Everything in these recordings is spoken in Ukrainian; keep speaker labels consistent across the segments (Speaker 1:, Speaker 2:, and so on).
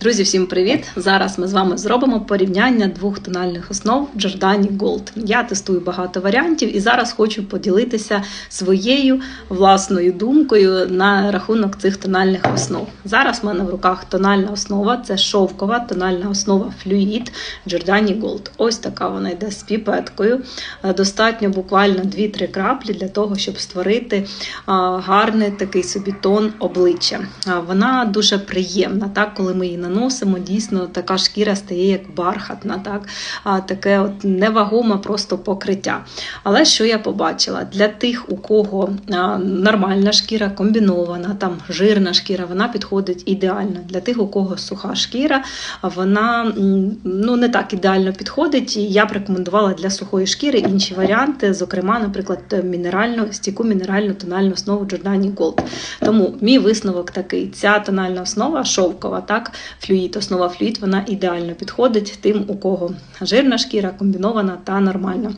Speaker 1: Друзі, всім привіт! Зараз ми з вами зробимо порівняння двох тональних основ Giordani Gold. Я тестую багато варіантів і зараз хочу поділитися своєю власною думкою на рахунок цих тональних основ. Зараз в мене в руках тональна основа, це шовкова тональна основа Fluid Giordani Gold. Ось така вона йде з піпеткою. Е, Достатньо буквально 2-3 краплі для того, щоб створити а, гарний такий собі тон обличчя. Вона дуже приємна, так, коли ми її наносимо, дійсно така шкіра стає як бархатна, так, а, таке от невагоме просто покриття. Але що я побачила? Для тих, у кого нормальна шкіра, комбінована, там жирна шкіра, вона підходить ідеально. Для тих, у кого суха шкіра, вона ну, не так ідеально підходить. І я б рекомендувала для сухої шкіри інші варіанти, зокрема, наприклад, мінеральну, стійку мінеральну тональну основу Giordani Gold. Тому мій висновок такий: ця тональна основа шовкова, так, флюїд, основа флюїд, вона ідеально підходить тим, у кого жирна шкіра, комбінована та нормальна.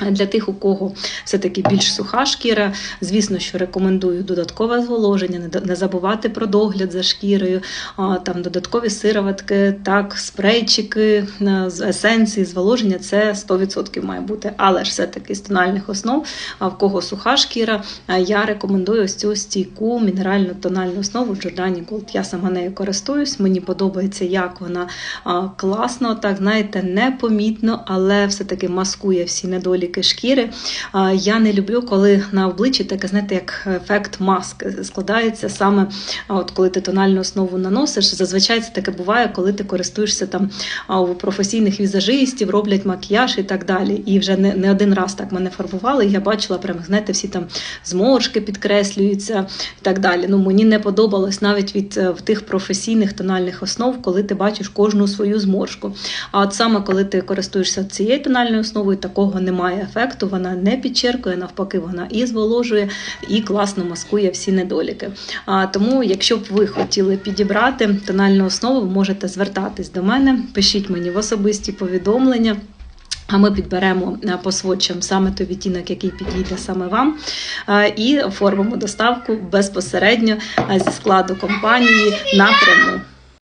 Speaker 1: Для тих, у кого все-таки більш суха шкіра, звісно, що рекомендую додаткове зволоження, не забувати про догляд за шкірою, там додаткові сироватки, так, спрейчики, е, з есенції, зволоження це 100% має бути. Але ж все-таки з тональних основ, а в кого суха шкіра, я рекомендую ось цю стійку мінеральну тональну основу Giordani Gold. Я сама нею користуюсь, мені подобається, як вона класно, так знаєте, непомітно, але все-таки маскує всі недоліки шкіри. А, Я не люблю, коли на обличчі таке, знаєте, як ефект маски складається саме, от коли ти тональну основу наносиш. Зазвичай це таке буває, коли ти користуєшся там у професійних візажистів, роблять макіяж і так далі. І вже не, не один раз так мене фарбували. Я бачила прямо, знаєте, всі там зморшки підкреслюються і так далі. Ну мені не подобалось навіть від е, тих професійних тональних основ, коли ти бачиш кожну свою зморшку. А от саме коли ти користуєшся цією тональною основою, такого немає ефекту. Вона не підчеркує, навпаки, вона і зволожує, і класно маскує всі недоліки. А тому, якщо б ви хотіли підібрати тональну основу, ви можете звертатись до мене, пишіть мені в особисті повідомлення. А ми підберемо е, по сводчам саме той відтінок, який підійде саме вам, е, і оформимо доставку безпосередньо е, зі складу компанії напряму.